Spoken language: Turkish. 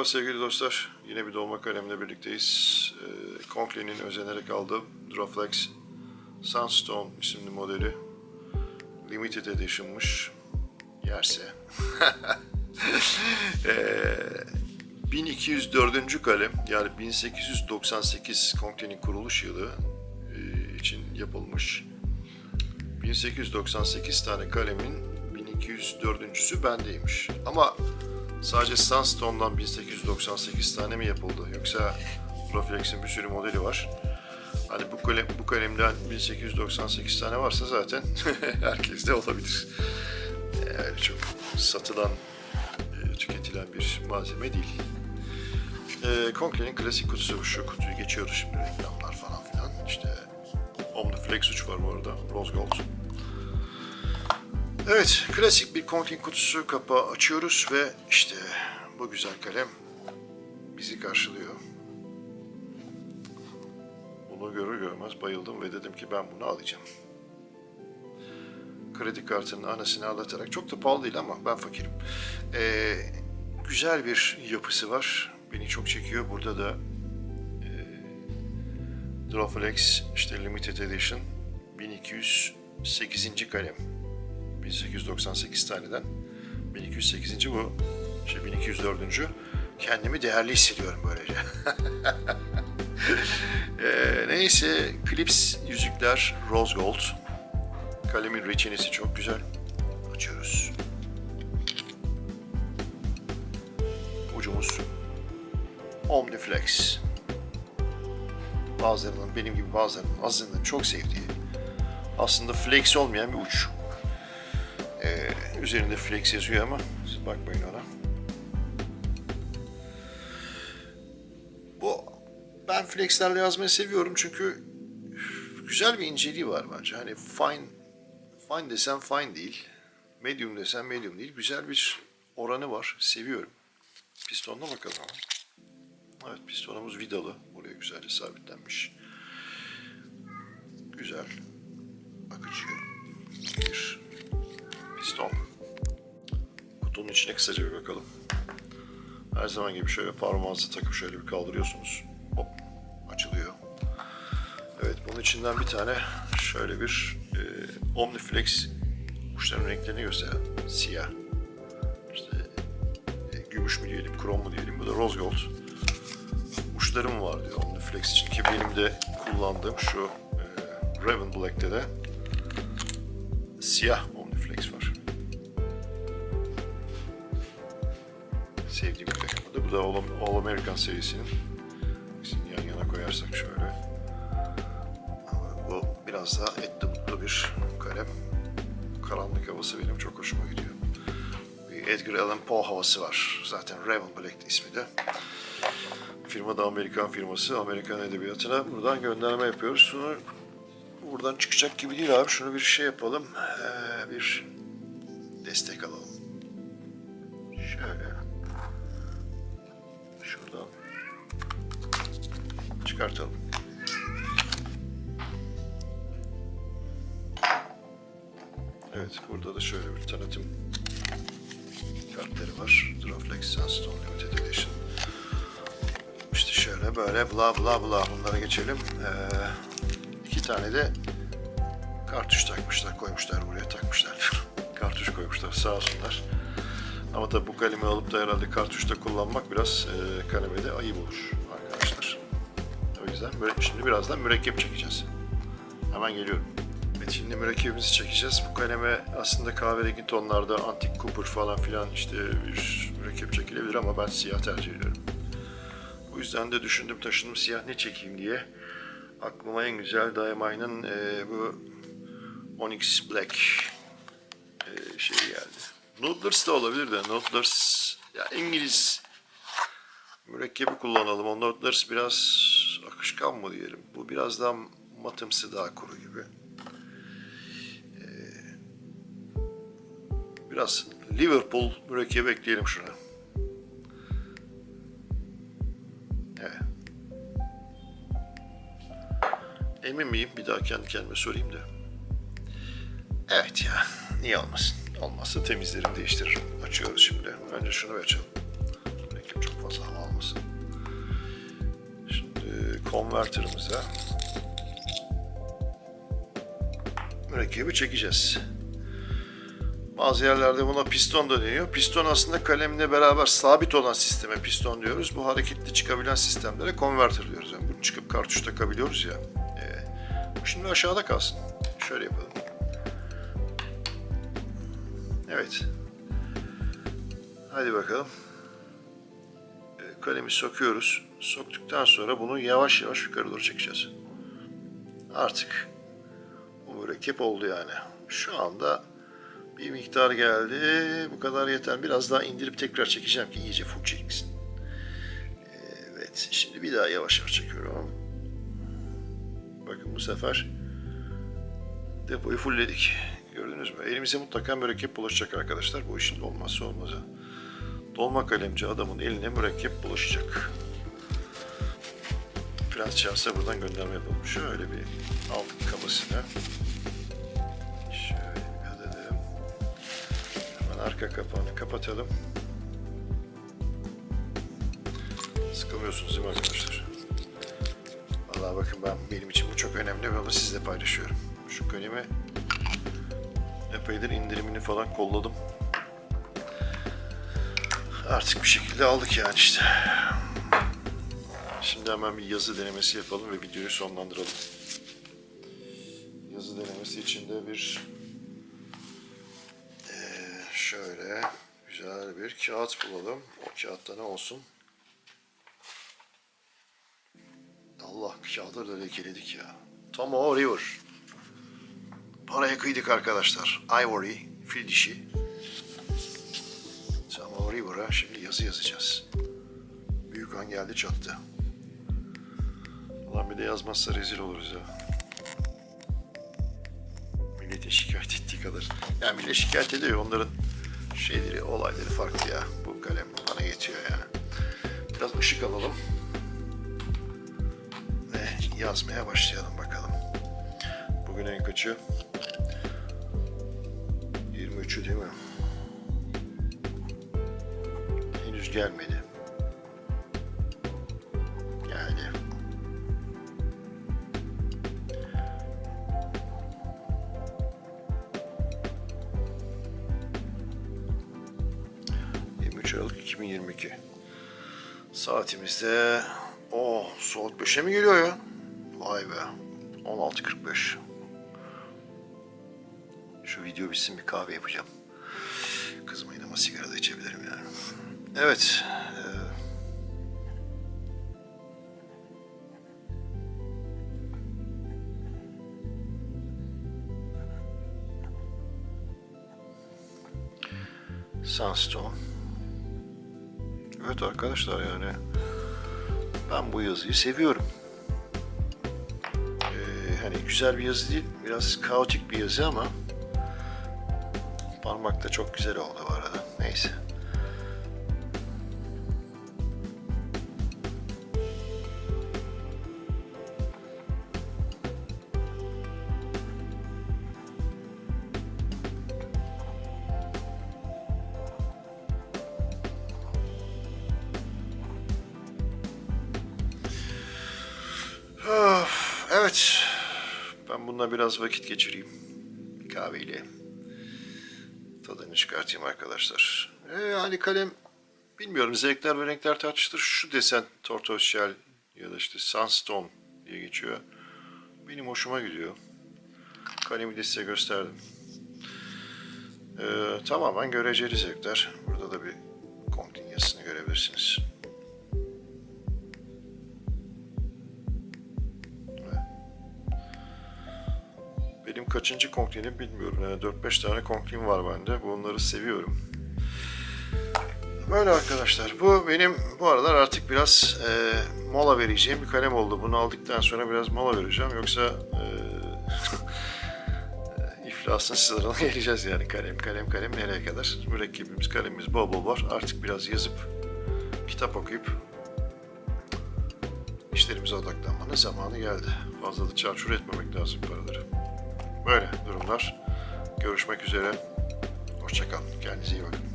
Merhaba sevgili dostlar. Yine bir dolma kalemle birlikteyiz. Ee, Conklin'in özenerek aldığı Draflex Sunstone isimli modeli. Limited Edition'mış. Yerse. ee, 1204. kalem yani 1898 Conklin'in kuruluş yılı e, için yapılmış. 1898 tane kalemin 1204.sü bendeymiş. Ama sadece Sunstone'dan 1898 tane mi yapıldı? Yoksa Proflex'in bir sürü modeli var. Hani bu kalem bu kalemden 1898 tane varsa zaten herkeste olabilir. Yani çok satılan, e, tüketilen bir malzeme değil. E, klasik kutusu şu kutuyu geçiyoruz şimdi reklamlar falan filan. İşte Omniflex 3 var bu arada. Rose Gold. Evet, klasik bir Conklin kutusu kapağı açıyoruz ve işte bu güzel kalem bizi karşılıyor. Bunu görür görmez bayıldım ve dedim ki ben bunu alacağım. Kredi kartının anasını ağlatarak çok da pahalı değil ama ben fakirim. Ee, güzel bir yapısı var. Beni çok çekiyor. Burada da Droflex işte Limited Edition 1208. kalem. 1898 taneden 1208. bu şey 1204. Kendimi değerli hissediyorum böylece. Ee, neyse Clips yüzükler Rose Gold. Kalemin reçinesi çok güzel. Açıyoruz. Ucumuz Omniflex bazılarının benim gibi bazılarının azından çok sevdiği aslında flex olmayan bir uç. Üzerinde flex yazıyor ama siz bakmayın ona. Bu ben flexlerle yazmayı seviyorum çünkü güzel bir inceliği var bence. Hani fine fine desem fine değil. Medium desem medium değil. Güzel bir oranı var. Seviyorum. Pistonuna bakalım. Evet pistonumuz vidalı. Buraya güzelce sabitlenmiş. Güzel. Akıcı bir piston. Kutunun içine kısaca bir bakalım. Her zaman gibi şöyle parmağınızı takıp şöyle bir kaldırıyorsunuz. Hop açılıyor. Evet bunun içinden bir tane şöyle bir e, Omniflex uçların renklerini gösteren siyah. İşte e, gümüş mü diyelim, krom mu diyelim. Bu da rose gold uçlarım var diyor Omniflex için ki benim de kullandığım şu e, Raven Black'te de siyah Sevdiğim bir kalem bu da. All, All American serisinin. İkisini yan yana koyarsak şöyle. Bu biraz daha etli butlu bir kalem. Karanlık havası benim çok hoşuma gidiyor. Bir Edgar Allan Poe havası var. Zaten Raven Black ismi de. Firma da Amerikan firması. Amerikan edebiyatına buradan gönderme yapıyoruz. Şunu buradan çıkacak gibi değil abi. Şunu bir şey yapalım. Ee, bir destek alalım. Şöyle. Çıkartalım. Evet, burada da şöyle bir tanıtım kartları var. Draflex Sunstone Limited Edition. İşte şöyle böyle bla bla bla bunlara geçelim. Ee, iki tane de kartuş takmışlar, koymuşlar buraya takmışlar. kartuş koymuşlar sağ olsunlar. Ama tabi bu kalemi alıp da herhalde kartuşta kullanmak biraz e, kalemede ayıp olur yüzden şimdi birazdan mürekkep çekeceğiz. Hemen geliyorum. Evet şimdi mürekkebimizi çekeceğiz. Bu kaleme aslında kahverengi tonlarda antik Cooper falan filan işte bir mürekkep çekilebilir ama ben siyah tercih ediyorum. Bu yüzden de düşündüm taşındım siyah ne çekeyim diye. Aklıma en güzel Diamine'ın e, bu Onyx Black e, şeyi geldi. Noodlers da olabilir de Noodlers ya İngiliz mürekkebi kullanalım. O Noodlers biraz akışkan mı diyelim. Bu biraz daha matımsı daha kuru gibi. E, biraz Liverpool mürekkebi ekleyelim şuna. Emin miyim? Bir daha kendi kendime sorayım da. Evet ya. Niye olmasın? Olmazsa temizlerim değiştiririm. Açıyoruz şimdi. Önce şunu açalım. Konvertörümüze mürekkebi çekeceğiz. Bazı yerlerde buna piston da deniyor. Piston aslında kalemle beraber sabit olan sisteme piston diyoruz. Bu hareketli çıkabilen sistemlere konvertör diyoruz. Yani bunu çıkıp kartuş takabiliyoruz ya. Ee, şimdi aşağıda kalsın. Şöyle yapalım. Evet. Hadi bakalım. Ee, kalemi sokuyoruz. Soktuktan sonra bunu yavaş yavaş yukarı doğru çekeceğiz. Artık bu mürekkep oldu yani. Şu anda bir miktar geldi. Bu kadar yeter. Biraz daha indirip tekrar çekeceğim ki iyice full çeksin. Evet. Şimdi bir daha yavaş yavaş çekiyorum. Bakın bu sefer depoyu fullledik. Gördünüz mü? Elimize mutlaka mürekkep bulaşacak arkadaşlar. Bu işin olmazsa olmazı. Dolma kalemci adamın eline mürekkep bulaşacak. Prens Charles'a buradan gönderme yapalım. Şöyle bir aldık kabasını. Şöyle bir adedim. Hemen arka kapağını kapatalım. Sıkılmıyorsunuz değil mi arkadaşlar? Vallahi bakın ben benim için bu çok önemli ve onu sizle paylaşıyorum. Şu kalemi epeydir indirimini falan kolladım. Artık bir şekilde aldık yani işte. Şimdi hemen bir yazı denemesi yapalım ve videoyu sonlandıralım. Yazı denemesi için de bir eee, şöyle güzel bir kağıt bulalım. O kağıtta ne olsun? Allah kağıtları da lekeledik ya. Tomo River. Paraya kıydık arkadaşlar. Ivory, fil dişi. Tomo River'a şimdi yazı yazacağız. Büyük an geldi çattı. Ulan bir de yazmazsa rezil oluruz ya. Millete şikayet ettiği kadar. Ya millet şikayet ediyor. Onların şeyleri, olayları farklı ya. Bu kalem bana yetiyor yani. Biraz ışık alalım. Ve yazmaya başlayalım bakalım. Bugün en kaçı? 23'ü değil mi? Henüz gelmedi. 2022. Saatimizde... o saat 5'e mi geliyor ya? Vay be. 16.45. Şu video bitsin bir kahve yapacağım. Kızmayın ama sigara da içebilirim yani. Evet. e, Sunstone. Evet arkadaşlar yani ben bu yazıyı seviyorum. Ee, hani güzel bir yazı değil, biraz kaotik bir yazı ama parmakta çok güzel oldu bu arada. Neyse. Evet. Ben bununla biraz vakit geçireyim. Kahveyle. Tadını çıkartayım arkadaşlar. Ee, hani kalem bilmiyorum zevkler ve renkler tartışılır. Şu desen tortoisshell ya da işte sunstone diye geçiyor. Benim hoşuma gidiyor. Kalemi de size gösterdim. Ee, tamamen göreceli zevkler. Burada da bir Konklin yazısını görebilirsiniz. Kaçıncı konklinim bilmiyorum. Yani 4-5 tane konklin var bende. Bunları seviyorum. Böyle arkadaşlar. Bu benim bu aralar artık biraz e, mola vereceğim bir kalem oldu. Bunu aldıktan sonra biraz mola vereceğim. Yoksa e, iflasın sınırına geleceğiz yani. Kalem kalem kalem nereye kadar? Mürekkebimiz kalemimiz bol bol var. Artık biraz yazıp kitap okuyup işlerimize odaklanmanın zamanı geldi. Fazla da çarçur etmemek lazım paraları. Böyle durumlar. Görüşmek üzere. Hoşçakalın. Kendinize iyi bakın.